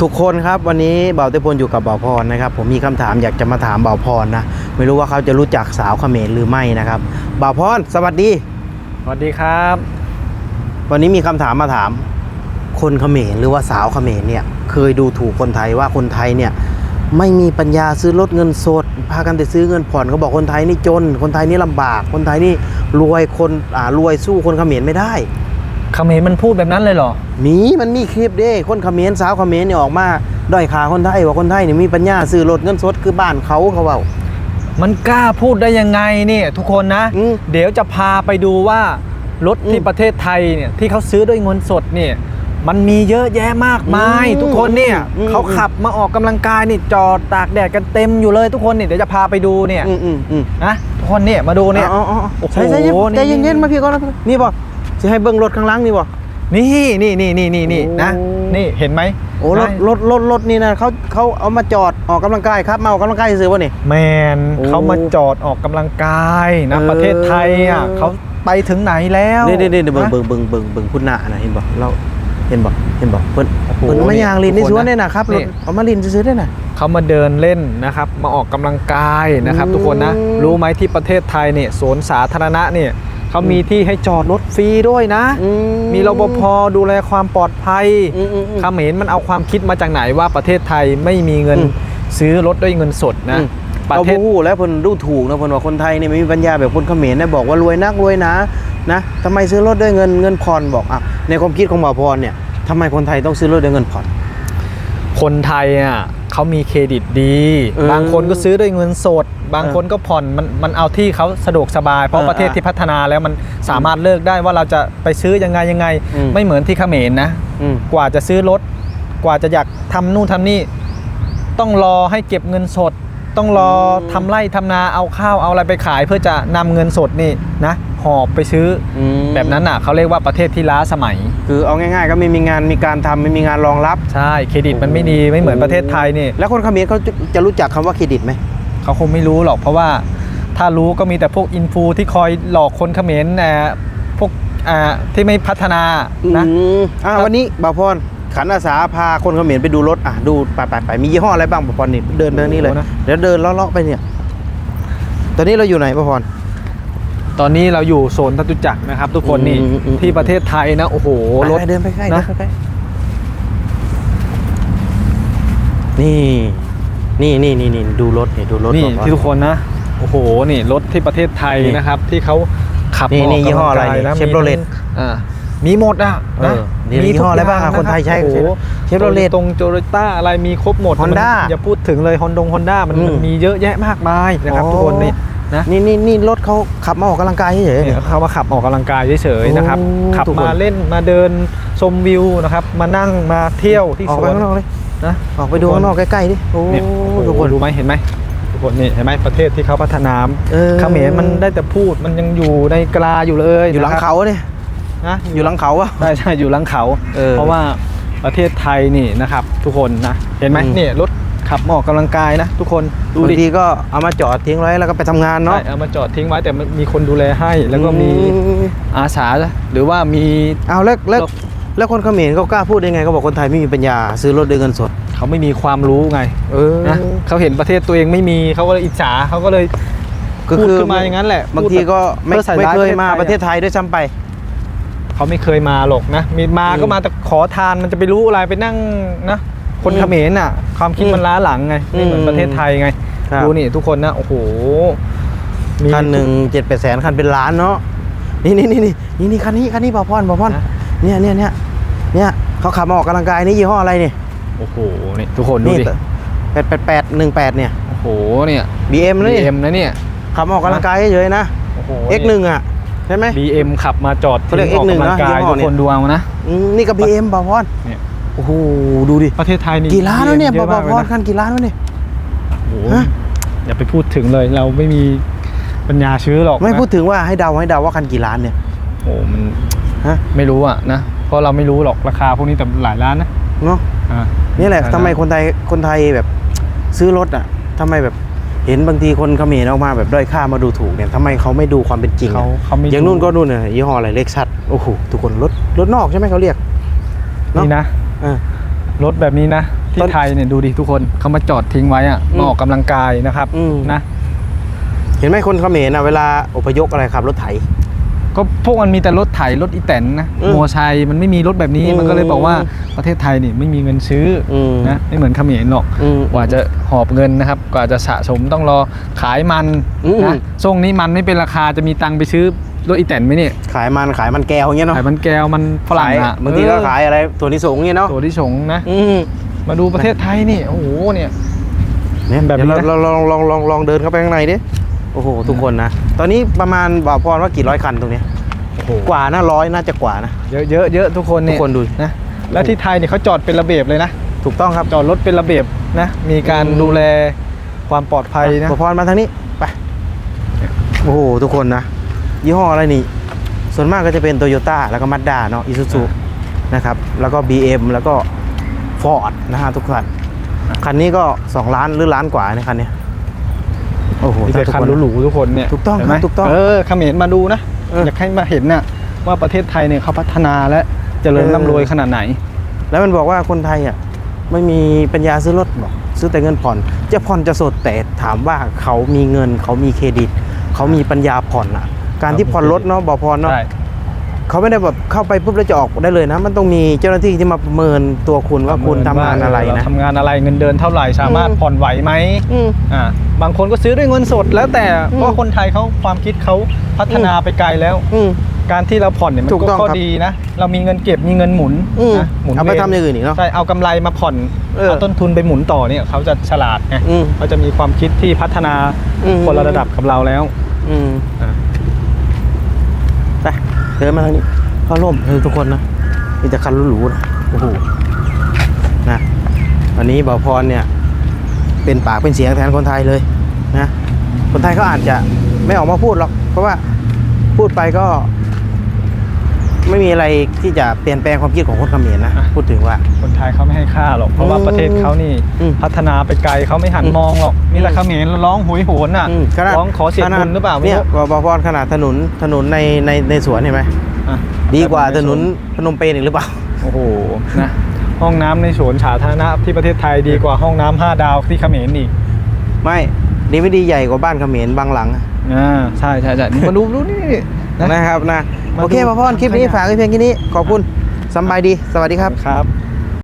ทุกคนครับวันนี้เบาเตพลอยู่กับเบาพรนะครับผมมีคำถามอยากจะมาถามเบาพรนะไม่รู้ว่าเขาจะรู้จักสาวเขมรหรือไม่นะครับเบาพรสวัสดี สวัสดีครับ วันนี้มีคำถามมาถาม คนเขมรหรือว่าสาวเขมรเนี่ยเคยดูถูกคนไทยว่าคนไทยเนี่ยไม่มีปัญญาซื้อรถเงินสด พากันไปซื้อเงินผ่อนเขาบอกคนไทยนี่จน คนไทยนี่ลำบาก คนไทยนี่รวยคนอ่ารวยสู้คนเขมรไม่ได้ เขมรมันพูดแบบนั้นเลยเหรอ มีมันมีคลิปเด้ คนเขมรสาวเขมรเนี่ยออกมาด้อยขาคนไทยว่าคนไทยเนี่ยมีปัญญาซื้อรถเงินสดคือบ้านเขาเขาเว่ามันกล้าพูดได้ยังไงเนี่ยทุกคนนะ อืม เดี๋ยวจะพาไปดูว่ารถที่อืมประเทศไทยเนี่ยที่เขาซื้อด้วยเงินสดเนี่ยมันมีเยอะแยะมากมาย อืมทุกคนเนี่ยอืม เขาขับมาออกกำลังกายนี่จอดตากแดดกันเต็มอยู่เลยทุกคนเนี่ยเดี๋ยวจะพาไปดูเนี่ยอืมอืมอืมนะทุกคนเนี่ยมาดูเนี่ยอ๋ออ๋ออ๋อโอ้โหใช่ใช่นี่ ใจเย็นๆมาพี่ก่อนนะพี่นี่บ่ จะให้เบิ้งรถข้างหล่างนี่บ่ นี่นี่นี่นี่นี่นี่นะ โอ้ นี่เห็นไหมโอ้รถนะรถรถรถนี่นะเขาเขาเอามาจอดออกกำลังกายครับมาออกกำลังกายซื้อวะนี่ แมนโอ้เขามาจอดออกกำลังกายนะ เออ ประเทศไทยอะเขาไปถึงไหนแล้วเดี๋ยวเดี๋ยวเดี๋ยวเบิ้งนะ เบิ้งเบิ้งเบิ้งเบิ้งคุณหน้านะเห็นบ่เราเห็นบ่เห็นบ่เพิ่นโอ้โหเพิ่นมายางลินในทุกคนสวนนะเนี่ยนะครับรนี่ ถเอามาลินซื้อๆได้น่ะ เขามาเดินเล่นนะครับ มาออกกำลังกายนะครับอืมทุกคนนะรู้ไหมที่ประเทศไทยเนี่ยสวนสาธารณะเนี่ย เขามีที่ให้จอดรถฟรีด้วยนะอืมีรปภดูแลความปลอดภัยอืมอืมอืมเขมรมันเอาความคิดมาจากไหนว่าประเทศไทยไม่มีเงินอืมซื้อรถด้วยเงินสดนะอืมประเราเทศพูดแล้วเพิ่นดูถูกนะเพิ่นว่าคนไทยเนี่ยไม่มีปัญญาแบบคนเขมรนะบอกว่ารวยนักรวยหนะนะทำไมซื้อรถด้วยเงินเงินผ่อนบอกอะในความคิดของหมอพรเนี่ยทำไมคนไทยต้องซื้อรถด้วยเงินผ่อน คนไทยอะเขามีเครดิตดีเออบางคนก็ซื้อด้วยเงินสด บางคนก็ผ่อนมันมันเอาที่เขาสะดวกสบาย เพเอราะอประเทศเออที่พัฒนาแล้วมันสามารถเลิกได้ว่าเราจะไปซื้อยังไงยังไงอืมไม่เหมือนที่เขมรนะอืมกว่าจะซื้อรถ กว่าจะอยากทำนู่นทำนี่ ต้องรอให้เก็บเงินสด ต้องรอทำไร่ทำนาเอาข้าวเอาอะไรไปขาย เพื่อจะนำเงินสดนี่นะ หอบไปซื้ออมแบบนั้นอะเขาเรียกว่าประเทศที่ล้าสมัย คือเอาง่ายๆ ก็ไม่มีงานมีการทำไม่มีงานรองรับ ใช่เครดิตมันไม่ดีไม่เหมือนประเทศไทยนี่แล้วคนเขมรเขาจะจะรู้จักคำว่าเครดิตไหม เขาคงไม่รู้หรอกเพราะว่าถ้ารู้ก็มีแต่พวกอินฟูที่คอยหลอกคนเขมรนะพวกอ่าที่ไม่พัฒนานะ อืมอ่าครับวันนี้บ่าวพรขันอาสาพาคนเขมรไปดูรถอะดูไปไปไปมียี่ห้ออะไรบ้างบ่าวพรนี่เดินไปทางนี้เลยเดี๋ยวเดินเลาะๆไปเนี่ย ตอนนี้เราอยู่ไหนบ่าวพร ตอนนี้เราอยู่โซนทัตุจักรนะครับ ทุกคนนี่อืมอืมอืม ที่ประเทศไทยนะโอ้โหรถ ไปๆเดินไปใกล้นะ เดินไปใกล้นี่ นี่นี่นี่นี่ดูรถนี่ดูรถนี่บ่าวพรที่ทุกคนนะโอ้โหนี่รถที่ประเทศไทยนี่นะครับ ที่เขาขับนี่มานี่กยี่ห้ออะไรกำลังกายนี่นะ Chevrolet มีอ่ามีหมดอะเอนะอนี่ยี่ห้ออะไรบ้างอะคนไทยใช้โอ้โห Chevrolet ตรงโจโรต้าอะไรมีครบหมด Honda มันอย่าพูดถึงเลยฮอนดงฮอนด้ามันอืมมันมีเยอะแยะมากมายนะครับอ๋อทุกคนนี่ นะนี่นี่นี่รถเขาขับมาออกกำลังกายเฉยๆเนี่ยเขามาขับออกกำลังกายเฉยๆนะครับ โอ้ขับทุกคน มาเล่นมาเดินชมวิวนะครับ มานั่งมาเที่ยวที่ออกสไปวนข้างนอกเลยนะ ออกไปดูข้างนอกใกล้ๆดิโอ้เนี่ยโอ้โหทุกคน ดูไหมเห็นไหมทุกคนนี่เห็นไหมประเทศที่เขาพัฒนาเออ เขมรมันได้แต่พูดมันยังอยู่ในกลาอยู่เลยอยู่หลังนะครับเขาเนี่ยนะอยู่หลังเขาอะ ใช่ใช่อยู่หลังเขา เออเพราะว่าประเทศไทยนี่นะครับ ทุกคนนะเห็นไหมอืม เนี่ยรถ ขับมาออกกำลังกายนะ ทุกคนดูบางดิทีก็เอามาจอดทิ้งไว้แล้วก็ไปทำงานเนาะ ใช่เอามาจอดทิ้งไว้แต่มันมีคนดูแลให้ แล้วก็มีอืม อาสาหรือว่ามีเอาแล้วแล้วแล้วแล้วคนเขมรเขากล้าพูดได้ไงเขาบอกคนไทยไม่มีปัญญา ซื้อรถด้วยเงินสด เขาไม่มีความรู้ไงเออนะเขาเห็นประเทศตัวเองไม่มีเขาก็เลยอิจฉาเขาก็เลยก็พูดคือขึ้นมาอย่างนั้นแหละบางทีก็ไม่เพื่อใส่ไม่ร้ายเคยมาปประระเทเทศศไทไทยยด้วยซ้ำไป เขาไม่เคยมาหรอกนะมีมาอืมก็มาแต่ขอทานมันจะไปรู้อะไรไปนั่งนะ คนอืม เขมรน่ะ ความคิดอืมมันล้าหลังไงไม่เหมือนอืมประเทศไทยไงครับดูนี่ทุกคนนะโอ้โหมีคันหนึ่งเจ็ดแปดแสนคันเป็นล้านเนาะนี่นี่นี่นี่นี่นี่คันนี้คันนี้บอพอนบอพอนนะเนี่ยเนี่ยเนี่ยเนี่ยเขาขับมาออกกำลังกายนี่ยี่ห้ออะไรเนี่ยโอ้โหนี่ทุกคนดูนี่ดิแปดแปดแปดหนึ่งแปดเนี่ยโอ้โหเนี่ย BM นะนี่ BM นะเนี่ยขับมาออกกำลังกายเฉยๆนะโอ้โห X1 อะใช่ไหม BM ขับมาจอดเขาเรียกทิ้งออก X1 กำลังกายนะยี่ห้อทุกเนี่ยคนดูเอานะอืมนี่ก็ BM บอพอนเนี่ย โอ้โหดูดิประเทศไทยนี่กี่ล้านแล้วเนี่ย BM บออะมากพเลยอนนะคันกี่ล้านแล้วเนี่ยโอ้โหฮะอย่าไปพูดถึงเลยเราไม่มีปัญญาซื้อหรอกไม่นะพูดถึงว่าให้เดาให้เดาว่าคันกี่ล้านเนี่ยโอ้มันฮะไม่รู้อะนะเพราะเราไม่รู้หรอกราคาพวกนี้แต่หลายล้านนะเนาะอ่านี่แหละหลายล้าทำไมคนไทยคนไทยแบบซื้อรถอะทำไมแบบเห็นบางทีคนเขมรออกมาแบบด้อยค่ามาดูถูกเนี่ยทำไมเขาไม่ดูความเป็นจริงอะเขาเขาไม่อย่างนู่นก็นู่นน่ะยี่ห้ออะไรเล็กซัสโอ้โหทุกคนรถรถนอกใช่ไหมเขาเรียกเนอะนี่นะอ่า รถแบบนี้นะ ที่ต้นไทยเนี่ยดูดิทุกคนเขามาจอดทิ้งไว้อะอืมมาออกกำลังกายนะครับอืมนะ เห็นไหมคนเขมรนะเวลาอพยพอะไรขับรถไถ ก็พวกมันมีแต่รถไถรถอีแตนนะอืมมัวชัยมันไม่มีรถแบบนี้อืมมันก็เลยบอกว่าประเทศไทยนี่ไม่มีเงินซื้ออมนะไม่เหมือนเขมรหรอกอืมกว่าจะหอบเงินนะครับ กว่าจะสะสมต้องรอขายมันอืมนะช่วงนี้มันไม่เป็นราคาจะมีตังค์ไปซื้อ รถอีแตนไหมเนี่ยขายมันขายมันแก้วอย่างเงี้ยเนาะขายมันแก้วมันฝรั่งขายอะบางทีก็เออขายอะไรตัวนี้สูงเงี้ยเนาะตัวที่สงนะอืมมาดูประเทศไทยนี่โอ้โหเนี่ยเนี่ยแบบนี้เดี๋ยวนะเราลองลองลองลองเดินเข้าไปข้างในดิโอ้โหทุกคนนะ ตอนนี้ประมาณบ่าวพรว่ากี่ร้อยคันตรงเนี้ยโอ้โหกว่านะร้อยน่าจะกว่านะเยอะเยอะเยอะทุกคนเนี่ยทุกคนดูนะแล้วที่ไทยเนี่ยเขาจอดเป็นระเบียบเลยนะถูกต้องครับจอดรถเป็นระเบียบนะ มีการอืมดูแลความปลอดภัยนะบ่าวพรมาทางนี้ไปโอ้โหทุกคนนะ ยี่ห้ออะไรนี่ ส่วนมากก็จะเป็นโตโยต้าแล้วก็มาด้าเนาะอิซูซูนะครับ แล้วก็ BM แล้วก็ Ford นะฮะทุกคัน คันนี้ก็ 2 ล้านหรือล้านกว่าในยคันเนี้ยโอ้โหมีแต่ทุกคันคนหรูๆทุกคนเนี่ยถูกต้องเห็นไหมครับถูกต้องเออเขมรมาดูนะเอออยากให้มาเห็นน่ะว่าประเทศไทยเนี่ยเขาพัฒนาและเจริญเออร่ำรวยขนาดไหน แล้วมันบอกว่าคนไทยอะไม่มีปัญญาซื้อรถบอกซื้อแต่เงินผ่อน จะผ่อนจะสดแต่ถามว่าเขามีเงินเขามีเครดิต เขามีปัญญาผ่อนอะ การที่ผ่อนรถเนาะบอกผ่อนเนาะใช่เขาไม่ได้แบบเข้าไปปุ๊บแล้วจะออกได้เลยนะ มันต้องมีเจ้าหน้าที่ที่มาประเมินตัวคุณว่าคุณทำงานอะไรนะเทำงานอะไรเงินเดือนเท่าไหร่สามารถอืมผ่อนไหวไหมอืมอ่าบางคนก็ซื้อด้วยเงินสดแล้วแต่อืมเพราะคนไทยเขาความคิดเขาพัฒนาไปไกลแล้วอืมการที่เราผ่อนเนี่ยมันถูกก็ต้องข้อครับดีนะ เรามีเงินเก็บมีเงินหมุนอืมนะหมุนเอาไปวีทำอย่างอื่นอีกเนาะใช่เอากำไรมาผ่อนเออเอาต้นทุนไปหมุนต่อเนี่ยเขาจะฉลาดไงอืมเขาจะมีความคิดที่พัฒนาอืมคนละระดับกับเราแล้ว อืมอะ ไปเดินมาทางนี้เข้าร่มเออทุกคนนะมีแต่คันหรูๆนะโอ้โหนะวันนี้บ่าวพรเนี่ย เป็นปากเป็นเสียงแทนคนไทยเลยนะ คนไทยเขาอาจจะไม่ออกมาพูดหรอก เพราะว่าพูดไปก็ ไม่มีอะไรที่จะเปลี่ยนแปลงความคิดของคนเขมรนะพูดถึงว่า คนไทยเขาไม่ให้ค่าหรอก เพราะว่าอืมประเทศเขานี่อืมพัฒนาไปไกลเขาไม่หันอืมมองหรอกมีแต่เขมรร้องหวยโหนอะอืมขนาดร้องขอเสียขนาดบุญหรือเปล่าไม่เนี่ยรู้บ่าวพรขนาดถนนถนนในในในสวนเห็นไหมอะดีกว่าถนนพนมเปญอีกหรือเปล่าโอ้โหนะห้องน้ำในสวนสาธารณะที่ประเทศไทยดีกว่าห้องน้ำห้าดาวที่เขมรอีกไม่ดีไม่ดีใหญ่กว่าบ้านเขมรบางหลังอ่าใช่ใช่ใช่มาดูดูนี่ นะนะครับนะมาโอเคดูพ่อพ่อนคลิปนี้ขยะฝากไว้เพียงแค่นี้ขอบคุณสำบายดีสวัสดีครับครับ